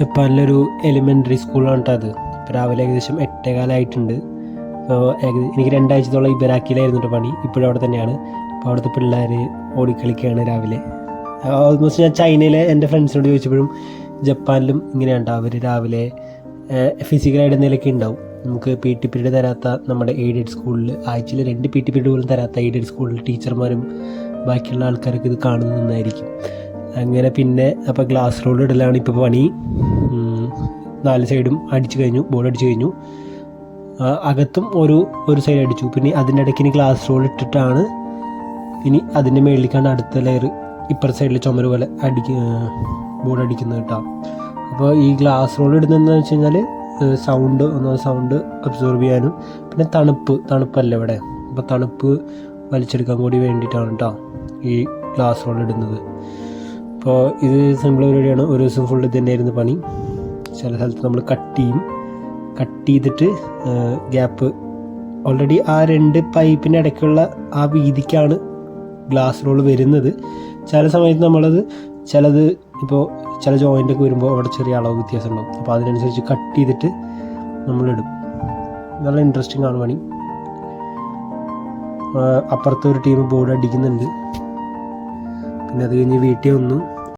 ജപ്പാനിലൊരു elementary സ്കൂളാണ് കേട്ടോ അത്. ഇപ്പോൾ രാവിലെ ഏകദേശം എട്ടേകാലായിട്ടുണ്ട് അപ്പോൾ എനിക്ക് രണ്ടാഴ്ചത്തോളം ഇബരാക്കിയിലായിരുന്നു കേട്ടോ പണി. ഇപ്പോഴും അവിടെ തന്നെയാണ്. അപ്പോൾ അവിടുത്തെ പിള്ളേർ ഓടിക്കളിക്കുകയാണ് രാവിലെ. ഓൾമോസ്റ്റ് ഞാൻ ചൈനയിലെ എന്റെ ഫ്രണ്ട്സിനോട് ചോദിച്ചപ്പോഴും ജപ്പാനിലും ഇങ്ങനെയാണ് ട്ടോ. അവർ രാവിലെ ഫിസിക്കലായിട്ട് എന്തെങ്കിലുമൊക്കെ ഉണ്ടാവും. നമുക്ക് പി ടി പീരീഡ് തരാത്ത നമ്മുടെ എയ്ഡഡ് സ്കൂളിൽ ആഴ്ചയിൽ രണ്ട് പി ടി പീരീഡ് പോലും തരാത്ത എയ്ഡഡ് സ്കൂളിൽ ടീച്ചർമാരും ബാക്കിയുള്ള ആൾക്കാർക്ക് ഇത് കാണുന്നതായിരിക്കും അങ്ങനെ പിന്നെ അപ്പോൾ ഗ്ലാസ് റോഡ് ഇടലാണ് ഇപ്പോൾ പണി. നാല് സൈഡും അടിച്ചു കഴിഞ്ഞു ബോർഡ് അടിച്ചു കഴിഞ്ഞു. അകത്തും ഒരു ഒരു സൈഡ് അടിച്ചു. പിന്നെ അതിന്റെ ഇടയ്ക്ക് ഇനി ഗ്ലാസ് റോൾ ഇട്ടിട്ടാണ് ഇനി അതിന്റെ മേളിലേക്കാണ് അടുത്ത ലെയർ ഇപ്പുറത്തെ സൈഡിൽ ചുമര് പോലെ അടിക്ക ബോർഡ് അടിക്കുന്നത് കേട്ടോ. അപ്പോൾ ഈ ഗ്ലാസ് റോൾ ഇടുന്നതെന്ന് വെച്ച് കഴിഞ്ഞാൽ സൗണ്ട് ഒന്നാമത് സൗണ്ട് അബ്സോർബ് ചെയ്യാനും പിന്നെ തണുപ്പ് തണുപ്പല്ല ഇവിടെ. അപ്പോൾ തണുപ്പ് വലിച്ചെടുക്കാൻ കൂടി വേണ്ടിയിട്ടാണ് കേട്ടോ ഈ ഗ്ലാസ് റോൾ ഇടുന്നത്. അപ്പോൾ ഇത് സിമ്പിൾ പരിപാടിയാണ് ഒരു ദിവസം ഫുൾ തന്നെയായിരുന്നു പണി. ചില സ്ഥലത്ത് നമ്മൾ കട്ട് ചെയ്യും. കട്ട് ചെയ്തിട്ട് ഗ്യാപ്പ് ഓൾറെഡി ആ രണ്ട് പൈപ്പിന്റെ ഇടയ്ക്കുള്ള ആ വീതിക്കാണ് ഗ്ലാസ് റോൾ വരുന്നത്. ചില സമയത്ത് നമ്മളത് ചിലത് ഇപ്പോൾ ചില ജോയിന്റ് ഒക്കെ വരുമ്പോൾ അവിടെ ചെറിയ അളവ് വ്യത്യാസം ഉണ്ടാവും. അപ്പോൾ അതിനനുസരിച്ച് കട്ട് ചെയ്തിട്ട് നമ്മളിടും. നല്ല ഇൻട്രസ്റ്റിംഗ് ആണ് പണി. അപ്പുറത്തെ ഒരു ടീം ബോർഡ് അടിക്കുന്നുണ്ട്. പിന്നെ അത് കഴിഞ്ഞ് വീട്ടിൽ വന്നു.